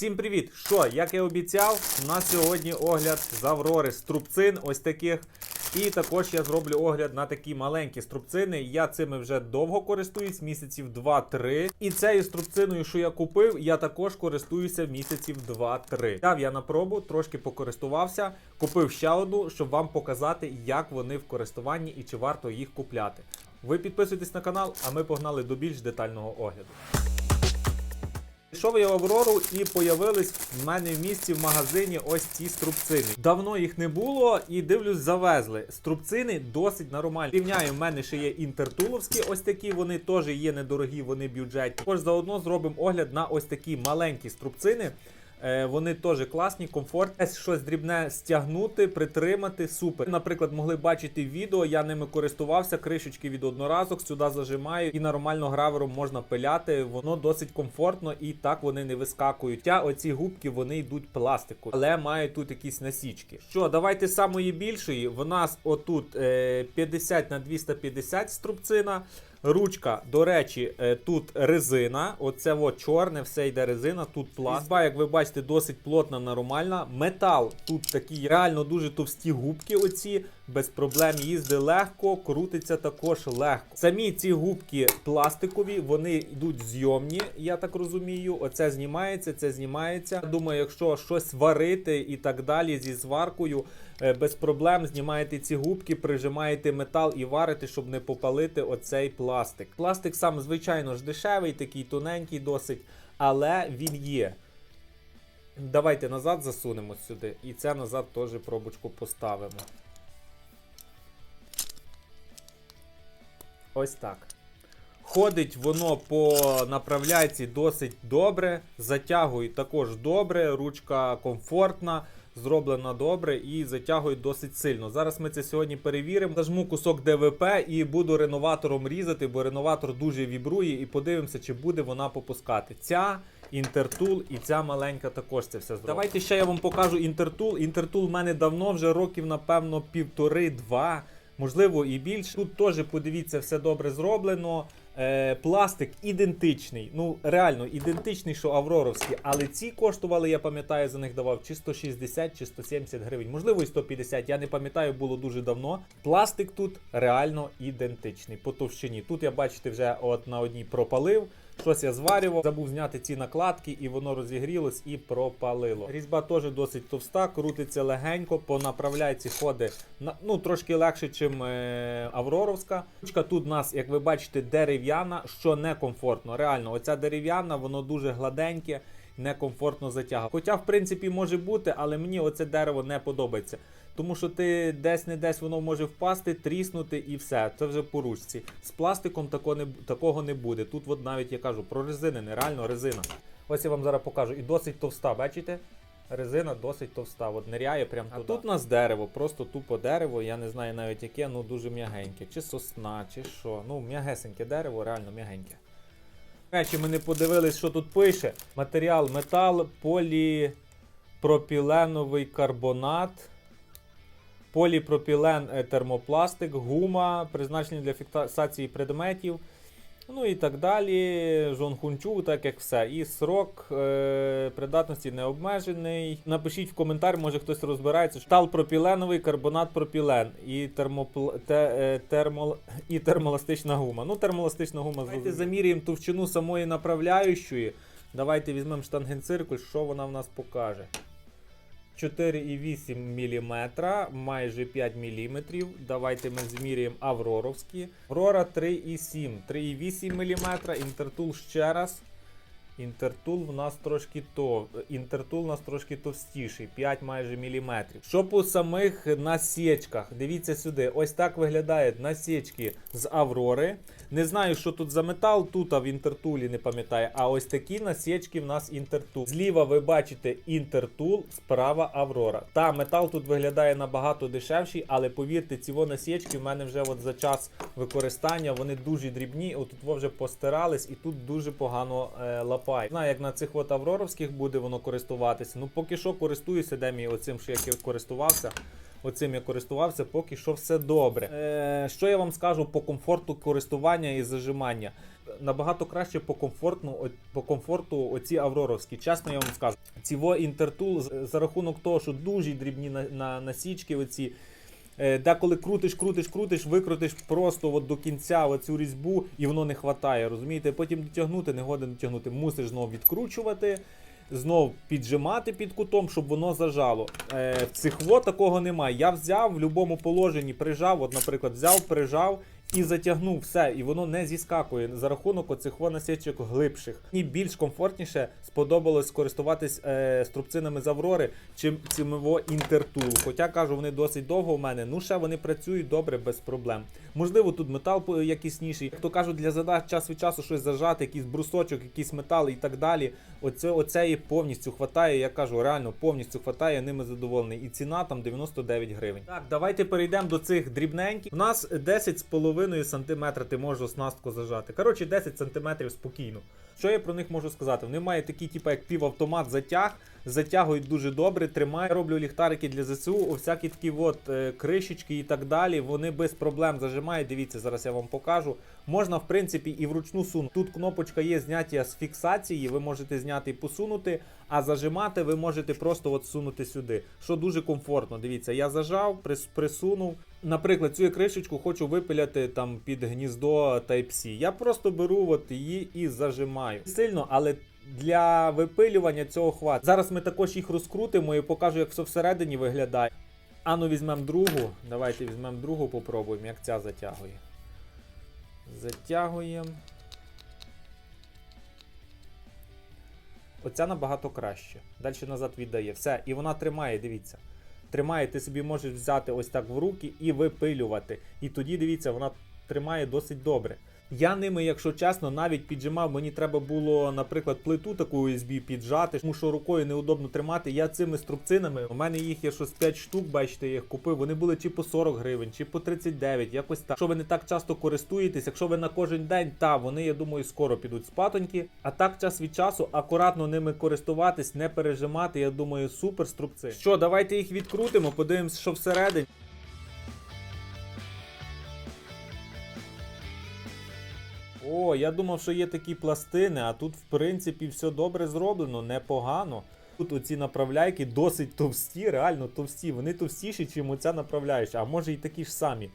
Всім привіт! Що, як я обіцяв, у нас сьогодні огляд з Аврори струбцин, ось таких. І також я зроблю огляд на такі маленькі струбцини. Я цими вже довго користуюсь, місяців 2-3. І цією струбциною, що я купив, я також користуюся місяців 2-3. Дав я на пробу, трошки покористувався, купив ще одну, щоб вам показати, як вони в користуванні і чи варто їх купляти. Ви підписуйтесь на канал, а ми погнали до більш детального огляду. Пішов я в Аврору і появились в мене в місті в магазині ось ці струбцини. Давно їх не було і дивлюсь, завезли. Струбцини досить нормальні. Рівняю, в мене ще є інтертуловські, ось такі, вони теж є недорогі, вони бюджетні. Також заодно зробимо огляд на ось такі маленькі струбцини. Е, Вони теж класні, комфортні. Щось дрібне стягнути, притримати. Супер. Наприклад, могли бачити відео, я ними користувався, кришечки від одноразок, сюди зажимаю і нормально гравером можна пиляти. Воно досить комфортно і так вони не вискакують. Та оці губки вони йдуть пластику, але мають тут якісь насічки. Що, давайте самої більшої. В нас отут е, 50 на 250 струбцина. Ручка, до речі, е, тут резина. Оце от чорне, все йде резина, тут пласт. Різьба, як ви бачите, досить плотна, нормальна. Метал, тут такі реально дуже товсті губки. Оці без проблем їзди легко, крутиться також легко. Самі ці губки пластикові, вони йдуть зйомні, я так розумію. Оце знімається, це знімається. Думаю, якщо щось варити і так далі зі зваркою. е, Без проблем знімаєте ці губки, прижимаєте метал і варите, щоб не попалити оцей пластик. Пластик сам, звичайно ж, дешевий, такий тоненький досить, але він є. Давайте назад засунемо сюди. І це назад теж пробочку поставимо. Ось так. Ходить воно по направляйці досить добре. Затягує також добре, ручка комфортна, зроблена добре і затягує досить сильно. Зараз ми це сьогодні перевіримо. Зажму кусок ДВП і буду реноватором різати, бо реноватор дуже вібрує, і подивимося, чи буде вона попускати. Ця. Інтертул і ця маленька також це все зробить. Давайте ще я вам покажу інтертул. Інтертул в мене давно, вже років, напевно, півтори-два, можливо і більше. Тут теж подивіться, все добре зроблено. Е, пластик ідентичний, ну реально ідентичний, що Авроровські, але ці коштували, я пам'ятаю, за них давав чи 160, чи 170 гривень, можливо, і 150, я не пам'ятаю, було дуже давно. Пластик тут реально ідентичний по товщині. Тут я бачите, вже от на одній пропалив. Щось я зварював, забув зняти ці накладки, і воно розігрілось і пропалило. Різьба теж досить товста, крутиться легенько, по направляйці ходить на, ну, трошки легше, чим е, Авроровська. Ручка тут у нас, як ви бачите, дерев'яна, що некомфортно. Реально, оця дерев'яна, воно дуже гладеньке, некомфортно затягує. Хоча, в принципі, може бути, але мені оце дерево не подобається. Тому що ти десь не десь воно може впасти, тріснути і все. Це вже по ручці. З пластиком тако не, такого не буде. Тут от навіть я кажу про резини, нереально резина. Ось я вам зараз покажу. І досить товста, бачите? Резина досить товста, от ниряє прям туди. А тут у нас дерево, просто тупо дерево, я не знаю навіть яке, ну дуже м'ягеньке. Чи сосна, чи що. Ну, м'ягесеньке дерево, реально м'ягеньке. Речі, ми не подивились, що тут пише. Матеріал метал, поліпропіленовий карбонат. Поліпропілен е, термопластик, гума, призначені для фіксації предметів. Ну і так далі. Жонхунчу, так як все. І срок е, придатності не обмежений. Напишіть в коментар, може хтось розбирається. Штал пропіленовий, карбонат пропілен і, термопл... те, е, термол... і термоластична гума. Ну, термоластична гума Давайте замірюємо товщину самої направляючої. Давайте візьмемо штангенциркуль, що вона в нас покаже. 4,8 мм, майже 5 мм. Давайте ми зміряємо Авроровські. Аврора 3,7, 3,8 мм. Інтертул ще раз. Інтертул в нас трошки то. Інтертул у нас трошки товстіший, 5 майже міліметрів. Що по самих насічках? Дивіться сюди. Ось так виглядають насічки з Аврори. Не знаю, що тут за метал, тут а в інтертулі не пам'ятаю. А ось такі насічки в нас інтертул. Зліва ви бачите інтертул, справа Аврора. Та метал тут виглядає набагато дешевший, але повірте, ці насічки в мене вже от за час використання вони дуже дрібні. Отут во вже постирались і тут дуже погано е, лапає. Знаю, як на цих от авроровських буде воно користуватися. Ну поки що користуюся, де мій оцим, що я користувався. Оцим я користувався, поки що все добре. Е, що я вам скажу по комфорту користування і зажимання? Набагато краще по комфортну, по комфорту оці авроровські. Чесно, я вам скажу. Ціво інтертул за рахунок того, що дуже дрібні на, на, насічки, оці. Е, Деколи крутиш, крутиш, крутиш, викрутиш просто от до кінця оцю різьбу, і воно не хватає. Розумієте? Потім дотягнути, не годен дотягнути. Мусиш знов відкручувати, знов піджимати під кутом, щоб воно зажало. Е, в цихво такого немає. Я взяв в будь-якому положенні, прижав, от, наприклад, взяв, прижав і затягнув все, і воно не зіскакує за рахунок оцих насічок глибших. Мені більш комфортніше сподобалось користуватись е, струбцинами з Аврори, чим цимово інтертул. Хоча кажу, вони досить довго у мене. Ну ще вони працюють добре без проблем. Можливо, тут метал якісніший. Як то кажуть, для задач час від часу щось зажати, якийсь брусочок, якийсь метал і так далі. Оце, оцеї повністю хватає. Я кажу, реально повністю хватає, ними задоволений. І ціна там 99 гривень. Так, давайте перейдемо до цих дрібненьких. У нас 10,5 см ти можеш оснастку зажати. Коротше, 10 см спокійно. Що я про них можу сказати? Вони мають такий, типу, як півавтомат затяг, затягують дуже добре, тримає. Роблю ліхтарики для ЗСУ, всякі такі от е, кришечки і так далі. Вони без проблем зажимають. Дивіться, зараз я вам покажу. Можна, в принципі, і вручну сунути. Тут кнопочка є зняття з фіксації, ви можете зняти і посунути, а зажимати ви можете просто от сунути сюди. Що дуже комфортно. Дивіться, я зажав, прис- присунув. Наприклад, цю кришечку хочу випиляти там під гніздо Type-C. Я просто беру от її і зажимаю. Сильно, але для випилювання цього хватить. Зараз ми також їх розкрутимо і покажу, як все всередині виглядає. Ану, візьмемо другу. Давайте візьмемо другу, попробуємо, як ця затягує. Затягуємо. Оця набагато краще. Далі назад віддає. Все, і вона тримає, дивіться. Тримає, ти собі можеш взяти ось так в руки і випилювати. І тоді, дивіться, вона тримає досить добре. Я ними, якщо чесно, навіть піджимав, мені треба було, наприклад, плиту таку USB піджати, тому що рукою неудобно тримати. Я цими струбцинами, у мене їх є щось 5 штук, бачите, я їх купив. Вони були чи по 40 гривень, чи по 39, якось так. Якщо ви не так часто користуєтесь, якщо ви на кожен день, та вони, я думаю, скоро підуть спатоньки. А так час від часу акуратно ними користуватись, не пережимати. Я думаю, супер струбци. Що, давайте їх відкрутимо, подивимось, що всередині. О, я думав, що є такі пластини, а тут, в принципі, все добре зроблено, непогано. Тут оці направляйки досить товсті, реально товсті. Вони товстіші, ніж оця направляюча, а може і такі ж самі.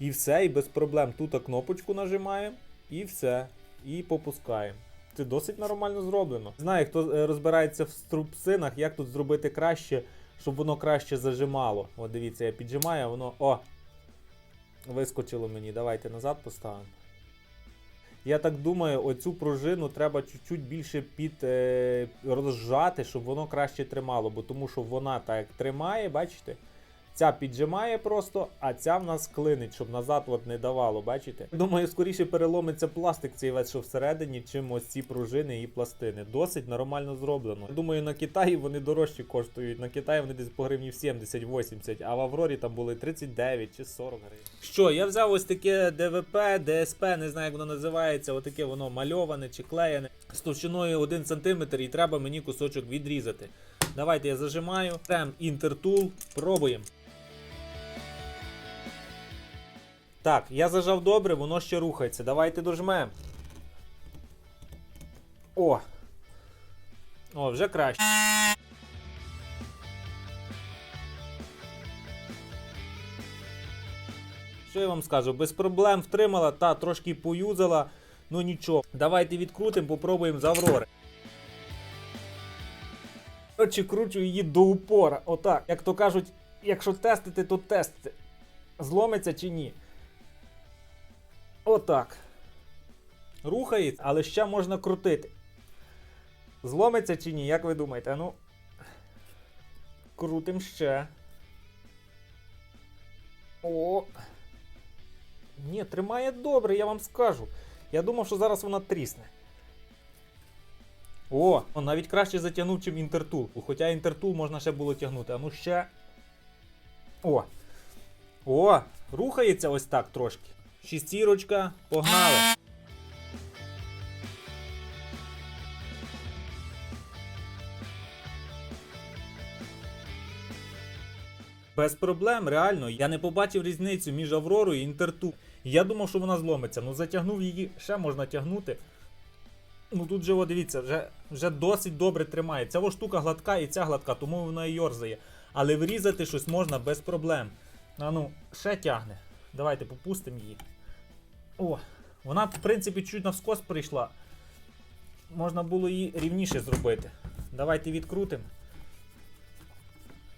І все, і без проблем. Тут кнопочку нажимаємо, і все. І попускаємо. Це досить нормально зроблено. Знаю, хто е, розбирається в струбцинах, як тут зробити краще, щоб воно краще зажимало. От дивіться, я піджимаю, а воно. О! Вискочило мені. Давайте назад поставимо. Я так думаю, оцю пружину треба чуть-чуть більше під е, розжати, щоб воно краще тримало. Бо тому що вона так тримає, бачите? Ця піджимає просто, а ця в нас клинить, щоб назад от не давало, бачите? Думаю, скоріше переломиться пластик цей весь, що всередині, чим ось ці пружини і пластини. Досить нормально зроблено. Думаю, на Китаї вони дорожчі коштують. На Китаї вони десь по гривні 70-80, а в Аврорі там були 39 чи 40 гривень. Що, я взяв ось таке ДВП, ДСП, не знаю, як воно називається, отаке воно мальоване чи клеєне з товщиною 1 см і треба мені кусочок відрізати. Давайте я зажимаю. Прям інтертул, пробуємо. Так, я зажав добре, воно ще рухається. Давайте дожмемо. О! О, вже краще. Що я вам скажу? Без проблем втримала, та трошки поюзала, ну нічого. Давайте відкрутимо, попробуємо з Аврори. Коротше, кручу її до упора. Отак. Як то кажуть, якщо тестити, то тестити. Зломиться чи ні. Отак. Рухається, але ще можна крутити. Зломиться чи ні, як ви думаєте? Ну. Крутим ще. О. Ні, тримає добре, я вам скажу. Я думав, що зараз вона трісне. О, он навіть краще затягнув, чим інтертул. Хоча інтертул можна ще було тягнути. А ну ще. О! О! Рухається ось так трошки. Шістірочка, погнали. Без проблем, реально. Я не побачив різницю між Авророю і Інтерту. Я думав, що вона зломиться. Ну затягнув її, ще можна тягнути. Ну тут же, о, дивіться, вже, вже досить добре тримає. Ця штука гладка і ця гладка, тому вона і йорзає. Але вирізати щось можна без проблем. А ну, ще тягне. Давайте попустимо її. О, вона, в принципі, чуть навскос прийшла. Можна було її рівніше зробити. Давайте відкрутимо.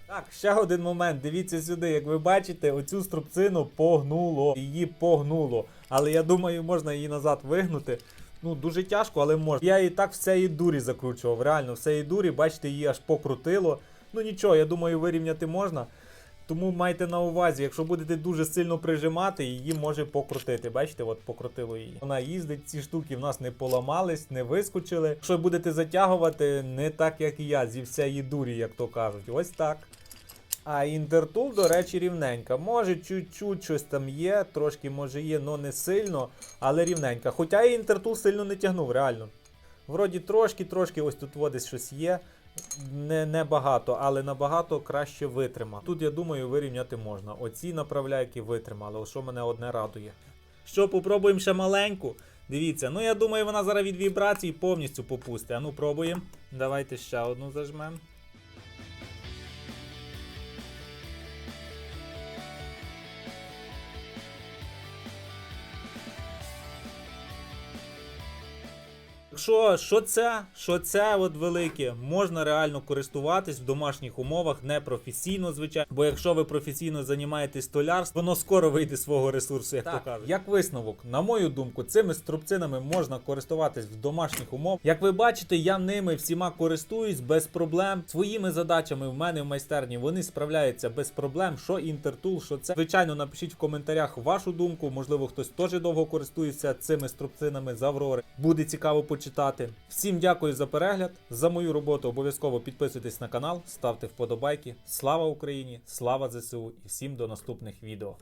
Так, ще один момент. Дивіться сюди. Як ви бачите, оцю струбцину погнуло. Її погнуло. Але я думаю, можна її назад вигнути. Ну, дуже тяжко, але можна. Я її так все її дурі закручував. Реально, все її дурі, бачите, її аж покрутило. Ну нічого, я думаю, вирівняти можна. Тому майте на увазі, якщо будете дуже сильно прижимати, її може покрутити. Бачите, от покрутило її. Вона їздить, ці штуки в нас не поламались, не вискочили. Якщо будете затягувати, не так як і я, зі всієї дурі, як то кажуть. Ось так. А інтертул, до речі, рівненька. Може, чуть-чуть щось там є, трошки може є, але не сильно, але рівненька. Хоча і інтертул сильно не тягнув, реально. Вроді трошки, трошки ось тут водить щось є. Не, не багато, але набагато краще витримав. Тут, я думаю, вирівняти можна. Оці направляйки витримали, що мене одне радує. Що, попробуємо ще маленьку? Дивіться, ну я думаю, вона зараз від вібрацій повністю попустить. А ну пробуємо. Давайте ще одну зажмемо. Що, що це? Що це от велике? Можна реально користуватись в домашніх умовах, не професійно, звичайно. Бо якщо ви професійно займаєтесь столярством, воно скоро вийде з свого ресурсу, як то кажуть. Як висновок, на мою думку, цими струбцинами можна користуватись в домашніх умовах. Як ви бачите, я ними всіма користуюсь без проблем. Своїми задачами в мене в майстерні вони справляються без проблем. Що інтертул, що це. Звичайно, напишіть в коментарях вашу думку. Можливо, хтось теж довго користується цими струбцинами з Аврори. Буде цікаво почитати. Всім дякую за перегляд. За мою роботу обов'язково підписуйтесь на канал, ставте вподобайки. Слава Україні! Слава ЗСУ і всім до наступних відео.